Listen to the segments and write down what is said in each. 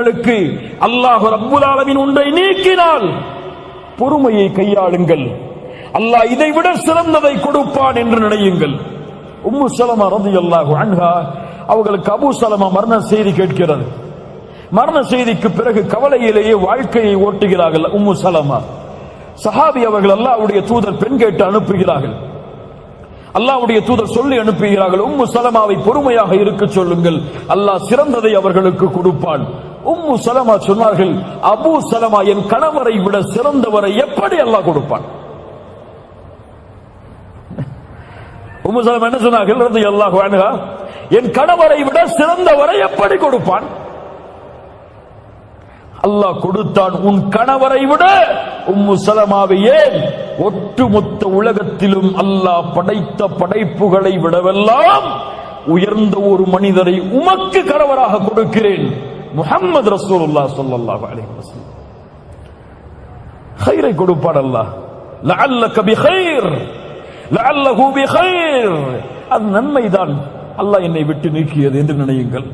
உங்களுக்கு அல்லாஹ் ரப்புல் ஒன்றை நீக்கினால் பொறுமையை கையாளுங்கள். அல்லாஹ் இதை விட சிறந்ததை கொடுப்பான் என்று நினையுங்கள். உம்மு சலமா ரலியல்லாஹு அன்ஹா அவர்களுக்கு அபு சலமா மரண செய்தி கேட்கிறது. மரண செய்திக்கு பிறகு கவலையிலேயே வாழ்க்கையை ஓட்டுகிறார்கள் உம்மு சலமா. சஹாபி அவர்கள் அல்லாவுடைய தூதர் பெண் கேட்டு அனுப்புகிறார்கள். அல்லாவுடைய தூதர் சொல்லி அனுப்புகிறார்கள் உம்மு சலமாவை பொறுமையாக இருக்க சொல்லுங்கள். அல்லாஹ் சிறந்ததை அவர்களுக்கு கொடுப்பான். உம்மு சலமா சொன்னார்கள் அபு சலமா என் கணவரை விட சிறந்தவரை எப்படி அல்லாஹ் கொடுப்பான்? உம்மு சலமா என்ன சொன்னார்கள்? அல்லாஹ் என் கணவரை விட சிறந்தவரை எப்படி கொடுப்பான்? அல்லாஹ் கொடுத்தான் உன் கணவரை விட உம்மு சலமாவை ஏன் ஒட்டுமொத்த உலகத்திலும் அல்லாஹ் படைத்த படைப்புகளை விடவெல்லாம் உயர்ந்த ஒரு மனிதரை உமக்கு கணவராக கொடுக்கிறேன்? முகம்மது ரசூலுல்லா சொல்லல்லாஹு அலைஹி வஸல்லம். خيرை கொடுப்பான் அல்லாஹ். லஅல்லக பிகைர் லஅல்லஹு பிகைர் அது நன்மைதான். அல்லாஹ் என்னை விட்டு நீக்கியது என்று நினையுங்கள்.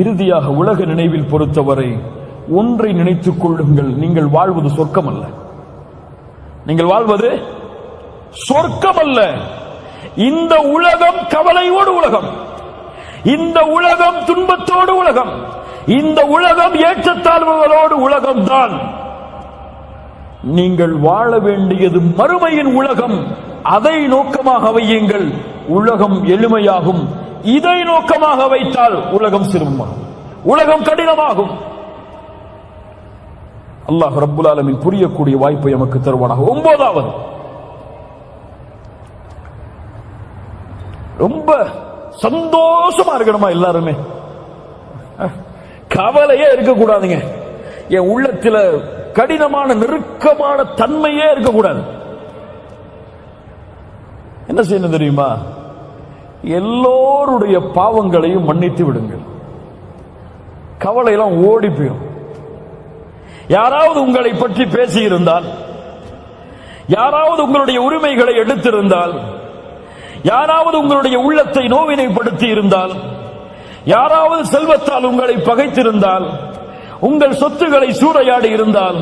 இறுதியாக உலக நினைவில் பொறுத்தவரை ஒன்றை நினைத்துக் கொள்ளுங்கள். நீங்கள் வாழ்வது சொர்க்கம் அல்ல நீங்கள் வாழ்வது சொர்க்கம் அல்ல இந்த உலகம் கவலையோடு உலகம். இந்த உலகம் துன்பத்தோடு உலகம். இந்த உலகம் ஏற்றத்தாழ்வுகளோடு உலகம் தான் நீங்கள் வாழ வேண்டியது மறுமையின் உலகம். அதை நோக்கமாக வையுங்கள். உலகம் எளிமையாகும். இதை நோக்கமாக வைத்தால் உலகம் சிரமமாகும் உலகம் கடினமாகும். அல்லாஹ் ரப்புல் ஆலமீன் புரியக்கூடிய வாய்ப்பை நமக்கு தருவானாக. ஒன்பதாவது ரொம்ப சந்தோஷமா இருக்கணுமா எல்லாருமே? கவலையே இருக்கக்கூடாதுங்க. என் உள்ளத்துல கடினமான நெருக்கமான தன்மையே இருக்கக்கூடாது. என்ன செய்யணும் தெரியுமா? எல்லோருடைய பாவங்களையும் மன்னித்து விடுங்கள். கவலையெல்லாம் ஓடி போயிடும் யாராவது உங்களை பற்றி பேசியிருந்தால் யாராவது உங்களுடைய உரிமைகளை எடுத்திருந்தால் யாராவது உங்களுடைய உள்ளத்தை நோவினைப்படுத்தி இருந்தால் யாராவது செல்வத்தால் உங்களை பகைத்திருந்தால் உங்கள் சொத்துக்களை சூறையாடி இருந்தால்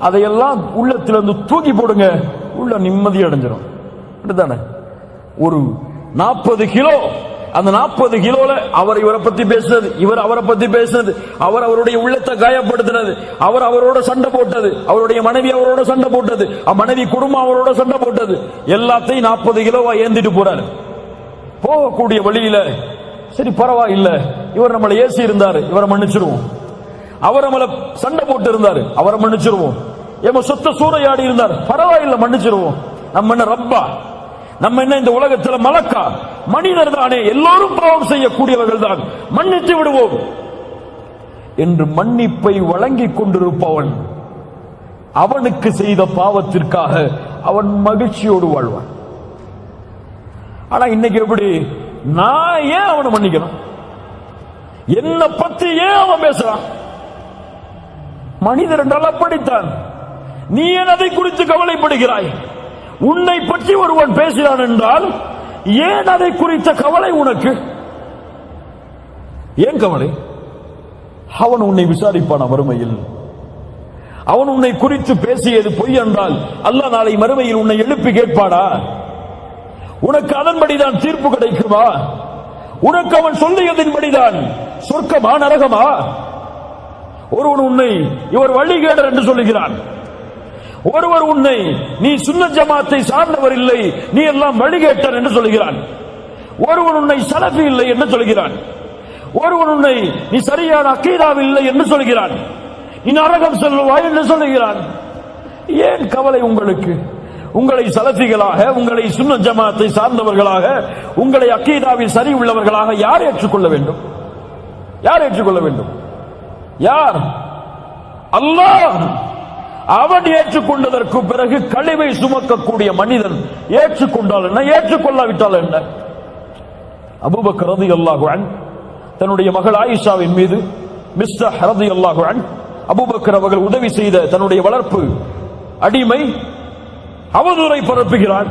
அதையெல்லாம் உள்ளத்திலிருந்து தூக்கி போடுங்க உள்ள நிம்மதி அடைஞ்சிடும் அப்படித்தானே? ஒரு நாற்பது கிலோ அந்த நாற்பது கிலோல அவர் இவரை பத்தி பேசினது இவர் அவரை பத்தி பேசினது அவர் அவருடைய உள்ளத்தை காயப்படுத்தினது அவர் அவரோட சண்டை போட்டது அவருடைய மனைவி அவரோட சண்டை போட்டது அ மனைவி குடும்பம் அவரோட சண்டை போட்டது எல்லாத்தையும் நாற்பது கிலோவா ஏந்திட்டு போறாரு. போகக்கூடிய வழியில சரி பரவாயில்ல இவர் நம்மளை ஏசி இருந்தாரு இவரை மன்னிச்சிருவோம். அவர் நம்மளை சண்டை போட்டு இருந்தாரு அவரை மன்னிச்சிருவோம். எம்ம சொத்த சூறையாடி இருந்தார் பரவாயில்ல மன்னிச்சிருவோம். நம்ம என்ன ரப்பா? நம்ம என்ன இந்த உலகத்துல மலக்கா? மனிதர் தானே எல்லோரும் பாவம் செய்யக்கூடியவர்கள் தான். மன்னித்து விடுவோம். என்று மன்னிப்பை வழங்கிக் கொண்டிருப்பவன் அவனுக்கு செய்த பாவத்திற்காக அவன் மகிழ்ச்சியோடு வாழ்வான். ஆனா இன்னைக்கு எப்படி? நான் ஏன் அவனை மன்னிக்கணும்? என்ன பத்தி ஏன் அவன் பேசுறான்? மனிதர் என்றால் அப்படித்தான். நீ என் அதை குறித்து கவலைப்படுகிறாய்? உன்னை பற்றி ஒருவன் பேசுகிறான் என்றால் ஏன் அதை குறித்த கவலை உனக்கு? ஏன் கவலை? அவன் உன்னை விசாரிப்பான வறுமையில் அவன் உன்னை குறித்து பேசியது பொய் என்றால் அல்லாஹ் நாளை மறுமையில் உன்னை எழுப்பி கேட்பாடா உனக்கு அதன்படிதான் தீர்ப்பு கிடைக்குமா? உனக்கு அவன் சொல்லியதின்படிதான் சொர்க்கமா நரகமா? ஒருவன் உன்னை இவர் வழிகேடர் என்று சொல்லுகிறான். ஒருவர் உன்னை நீ சுன்ன ஜமாத்தை சார்ந்தவர் இல்லை நீ எல்லாம் வழிகேட்டர் என்று சொல்கிறான். ஒருவன் உன்னை சலஃபி இல்லை என்று சொல்கிறான். ஒருவன் உன்னை நீ சரியான அக்கீதாவில் இல்லை என்று சொல்கிறான். நீ நரகம் செல்வாய் என்று சொல்கிறான். ஏன் கவலை உங்களுக்கு? உங்களை சலஃபிகளாக உங்களை சுன்ன ஜமாத்தை சார்ந்தவர்களாக உங்களை அக்கீதாவில் சரி உள்ளவர்களாக யார் ஏற்றுக்கொள்ள வேண்டும்? யார் ஏற்றுக்கொள்ள வேண்டும்? யார்? அல்லாஹ்! அவன் ஏற்றுக்கொண்டதற்கு பிறகு கழிவை சுமக்கக்கூடிய மனிதன் ஏற்றுக்கொண்டால் என்ன? ஏற்றுக்கொள்ளாவிட்டால் என்ன? அபூபக்கர் ரலியல்லாஹு அன் தன்னுடைய மகள் ஆயிஷாவின் மீது மிஸ்டர் ஹரதி அல்லாஹுவன் அபுபக்கர் அவர்கள் உதவி செய்த தன்னுடைய வளர்ப்பு அடிமை அவதூறை பரப்புகிறான்.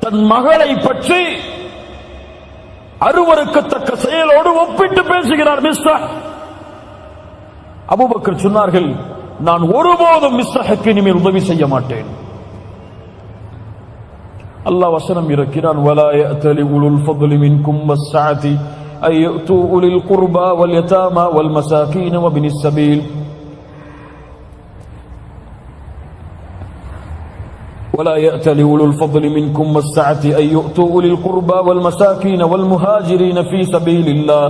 தன் மகளை பற்றி அருவருக்கத்தக்க செயலோடு ஒப்பிட்டு பேசுகிறார் மிஸ்டர். அபூபக்கர் சொன்னார்கள் நான் ஒருபோதும் மிஸ்ரஹக்கு இனிமேல் உதவி செய்ய மாட்டேன் அல்லாஹ் வசனம் இருக்கிறான் ولا يأتل أولو الفضل منكم والسعة أن يؤتوا أولي القربى واليتامى والمساكين وابن السبيل ولا يأتل أولو الفضل منكم والسعة أن يؤتوا أولي القربى والمساكين والمهاجرين في سبيل الله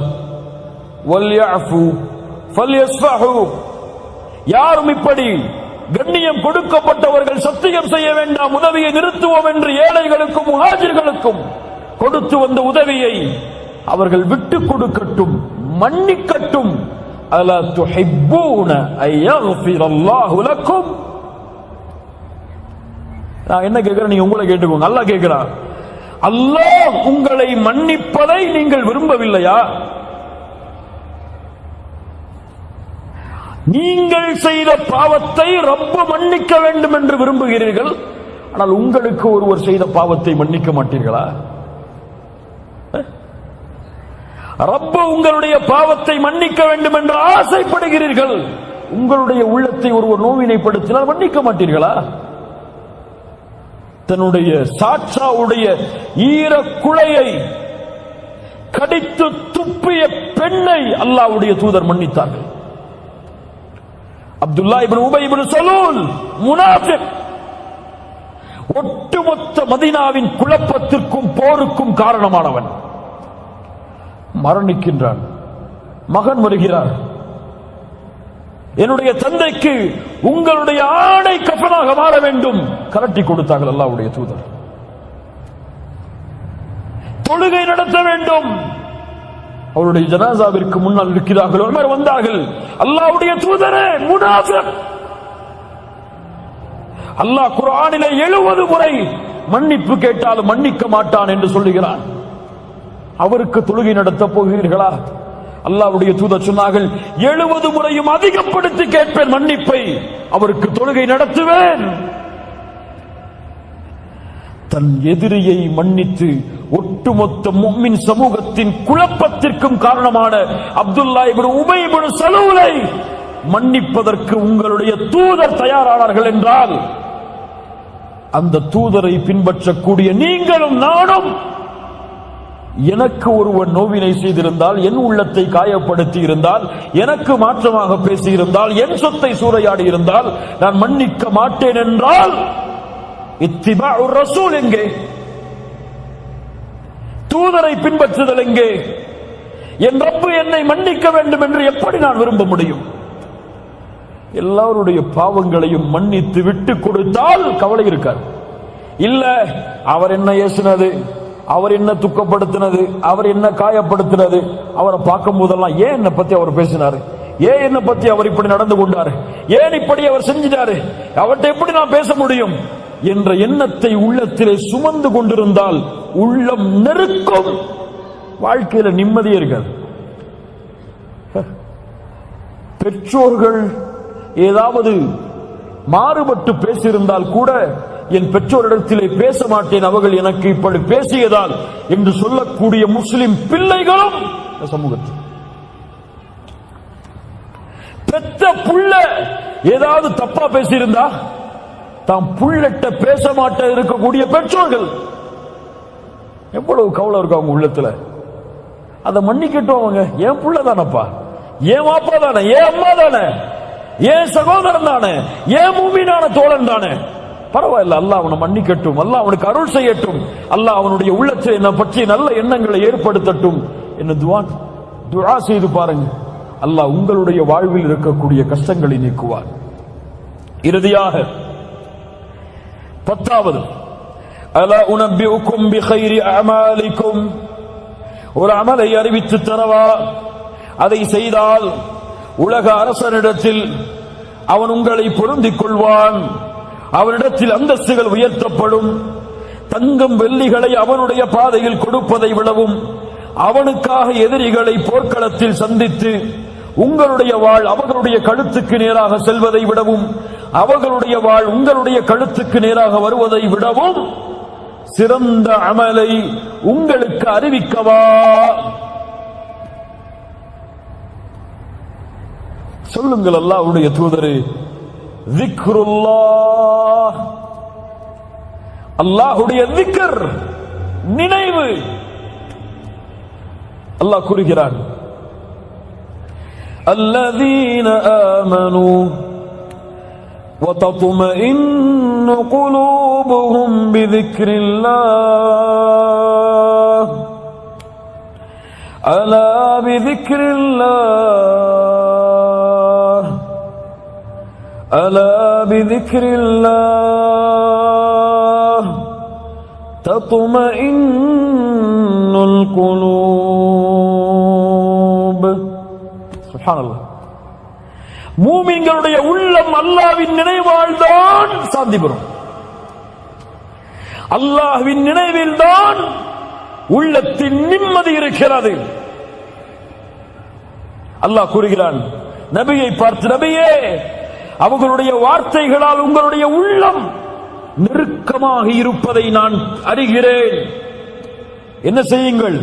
وليعفوا فليصفحوا யாரும் இப்படி கண்ணியம் கொடுக்கப்பட்டவர்கள் சத்தியம் செய்ய வேண்டாம் உதவியை நிறுத்துவோம் என்று ஏழைகளுக்கும் முஹாஜிர்களுக்கும் கொடுத்து வந்த உதவியை அவர்கள் விட்டு கொடுக்கட்டும் மன்னிக்கட்டும். அலா துஹிப்பூன ஐயஃபிரல்லாஹு லக்கும். நான் என்ன கேட்கிறேன்? நீங்க உங்களை கேட்டுக்கோங்க. அல்லாஹ் கேட்கிறான் அல்லாஹ் உங்களை மன்னிப்பதை நீங்கள் விரும்பவில்லையா? நீங்கள் செய்த பாவத்தை ரப்ப மன்னிக்க வேண்டும் என்று விரும்புகிறீர்கள். ஆனால் உங்களுக்கு ஒருவர் செய்த பாவத்தை மன்னிக்க மாட்டீர்களா? ரப்ப உங்களுடைய பாவத்தை மன்னிக்க வேண்டும் என்று ஆசைப்படுகிறீர்கள். உங்களுடைய உள்ளத்தை ஒருவர் நோவினைப்படுத்தினால் மன்னிக்க மாட்டீர்களா? தன்னுடைய சாட்சாவுடைய ஈர குழையை கடித்து துப்பிய பெண்ணை அல்லாவுடைய தூதர் மன்னித்தார்கள். அப்துல்லா இப்னு உபை இப்னு சலூல் முனாஃபிக். ஒட்டுமொத்த மதீனாவின் குழப்பத்திற்கும் போருக்கும் காரணமானவன். மரணிக்கின்றான். மகன் வருகிறார். என்னுடைய தந்தைக்கு உங்களுடைய ஆடை கஃபனாக மாற வேண்டும். கரட்டி கொடுத்தார்கள் அல்லாவுடைய தூதர். தொழுகை நடத்த வேண்டும். அவருடைய ஜனாசாவிற்கு முன்னால் இருக்கிறார்கள் உமர் வந்தார்கள். அல்லாவுடைய தூதரே முனாஃபிக். அல்லாஹ் குர்ஆனிலே எழுபது முறை மன்னிப்பு கேட்டாலும் மன்னிக்க மாட்டான் என்று சொல்லுகிறான். அவருக்கு தொழுகை நடத்த போகிறீர்களா? அல்லாவுடைய தூதர் சொன்னார்கள் எழுபது முறையும் அதிகப்படுத்தி கேட்பேன் மன்னிப்பை. அவருக்கு தொழுகை நடத்துவேன். தன் எதிரியை மன்னித்து ஒட்டுமொத்த மும்மின் சமூகத்தின் குழப்பத்திற்கும் காரணமான அப்துல்லா இபின் உபை இபின் சலூலை மன்னிப்பதற்கு உங்களுடைய தூதர் தயாரானார்கள் என்றால் அந்த தூதரை பின்பற்றக்கூடிய நீங்களும் நானும் எனக்கு ஒருவன் நோவினை செய்திருந்தால் என் உள்ளத்தை காயப்படுத்தி இருந்தால் எனக்கு மாற்றமாக பேசியிருந்தால் என் சொத்தை சூறையாடி இருந்தால் நான் மன்னிக்க மாட்டேன் என்றால் இத்திபா ரசூல் எங்கே? தூதரை பின்பற்றுதல் எங்கே? என் ரப்பு என்னை மன்னிக்க வேண்டும் என்று எப்படி நான் விரும்ப முடியும்? எல்லாருடைய பாவங்களையும் மன்னித்து விட்டு கொடுத்தால் கவலை இருக்கார் இல்ல அவர் என்ன ஏசினது? அவர் என்ன துக்கப்படுத்தினது? அவர் என்ன காயப்படுத்தினது? அவரை பார்க்கும் போதெல்லாம் ஏன் என்னை பத்தி அவர் பேசினாரு? ஏன் என்னை பத்தி அவர் இப்படி நடந்து கொண்டாரு? ஏன் இப்படி அவர் செஞ்சிட்டாரு? அவர்கிட்ட எப்படி நான் பேச முடியும்? என்ற எண்ணத்தை உள்ளத்திலே சுமந்து கொண்டிருந்தால் உள்ளம் நெருக்கம். வாழ்க்கையில நிம்மதியர்கள் பெற்றோர்கள் ஏதாவது மாறுபட்டு பேசியிருந்தால் கூட என் பெற்றோரிடத்திலே பேச மாட்டேன் அவர்கள் எனக்கு இப்படி பேசியதால் என்று சொல்லக்கூடிய முஸ்லிம் பிள்ளைகளும் சமூகத்தில். பெத்த புள்ள ஏதாவது தப்பா பேசியிருந்தா தாம் புள்ளட்ட பேச மாட்ட இருக்கக்கூடிய பெற்றோர்கள். எவ்வளவு கவலை இருக்கும் அவங்க உள்ளத்துல. அதை மன்னிக்கட்டும் அவங்க. என் புள்ள தானப்பா. ஏன் மாப்பா தானே. ஏன் அம்மா தானே. ஏன் சகோதரன் தானே. ஏன் மூமினான தோழன் தானே. பரவாயில்ல அல்லாஹ் அவனை மன்னிக்கட்டும். அல்லாஹ் அவனுக்கு அருள் செய்யட்டும். அல்லாஹ் அவனுடைய உள்ளத்தை என்னை பற்றி நல்ல எண்ணங்களை ஏற்படுத்தட்டும். என்ன துவா துவா செய்து பாருங்க. அல்லாஹ் உங்களுடைய வாழ்வில் இருக்கக்கூடிய கஷ்டங்களை நீக்குவார். இறுதியாக பத்தாவது அலா உனபிஉக்கும் பிகைரி அமாலிக்கும். ஒரு அமலை அறிவித்து தரவா? அதை செய்தால் உலக அரசனிடத்தில் அவன் உங்களை பொருந்திக் கொள்வான். அவனிடத்தில் அந்தஸ்துகள் உயர்த்தப்படும். தங்கம் வெள்ளிகளை அவனுடைய பாதையில் கொடுப்பதை விடவும் அவனுக்காக எதிரிகளை போர்க்களத்தில் சந்தித்து உங்களுடைய வாழ் அவர்களுடைய கழுத்துக்கு நேராக செல்வதை விடவும். அவர்களுடைய வாழ் உங்களுடைய கழுத்துக்கு நேராக வருவதை விடவும் சிறந்த அமலை உங்களுக்கு அறிவிக்கவா? சொல்லுங்கள் அல்லாவுடைய தூதரு. அல்லாஹுடைய விக்கர் நினைவு. அல்லாஹ் கூறுகிறான். அல்லதீன அமனு وتطمئن قلوبهم بذكر الله. ألا بذكر الله. ألا بذكر الله. تطمئن القلوب. سبحان الله. மூமின்களுடைய உள்ளம் அல்லாவின் நினைவால்தான் சாந்தி பெறும் அல்லாஹ்வின் நினைவில்தான் உள்ளத்தின் நிம்மதி இருக்கிறது அல்லாஹ் கூறுகிறான் நபியை பார்த்து நபியே அவர்களுடைய வார்த்தைகளால் உங்களுடைய உள்ளம் நெருக்கமாக இருப்பதை நான் அறிகிறேன் என்ன செய்யுங்கள்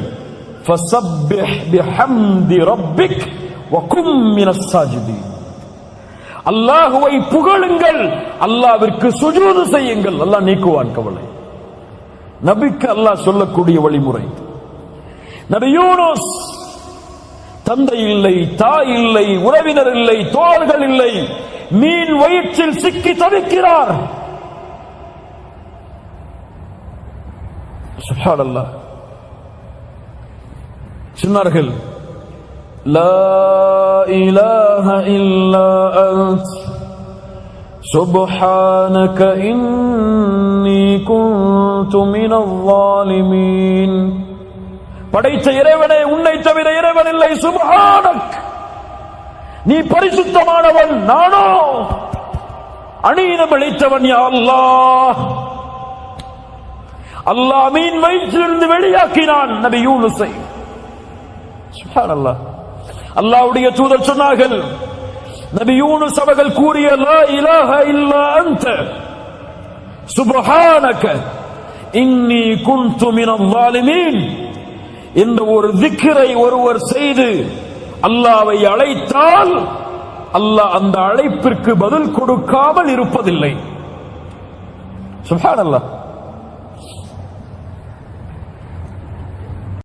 فَسَبِّحْ بِحَمْدِ رَبِّكَ وَكُن مِّنَ السَّاجِدِينَ அல்லாஹுவை புகழுங்கள். அல்லாவிற்கு சுஜூது செய்யுங்கள். அல்லாஹ் நீக்குவான் கவலை. நபிக்கு அல்லாஹ் சொல்லக்கூடிய வழிமுறை. நபி யூனுஸ் தந்தை இல்லை தாய் இல்லை உறவினர் இல்லை தோழர்கள் இல்லை மீன் வயிற்றில் சிக்கி தவிக்கிறார். சுப்ஹானல்லாஹ் சொன்னார்கள் لا إله إلا أنت سبحانك إني كنت من الظالمين படைத்த இறைவனே உன்னை தவிர இறைவன் இல்லை சுபஹானக் நீ பரிசுத்தமானவன் நானோ அநீதம் அளித்தவன் யா அல்லாஹ் அல்லாஹ் மீன் வயிற்றிலிருந்து வெளியாக்கினான் நபி யூனுஸை சுப்ஹானல்லாஹ் அல்லாவுடைய தூதர் சொன்னார்கள் நபி யூனுஸ் அவர்கள் கூறிய லா இலாஹ இல்லா அந்த சுபஹானக இன்னி குன்து மினல் வாலிமீன் இந்த ஒரு திக்கரை ஒருவர் செய்து அல்லாவை அழைத்தால் அல்லாஹ் அந்த அழைப்பிற்கு பதில் கொடுக்காமல் இருப்பதில்லை. சுபஹானல்லாஹ்.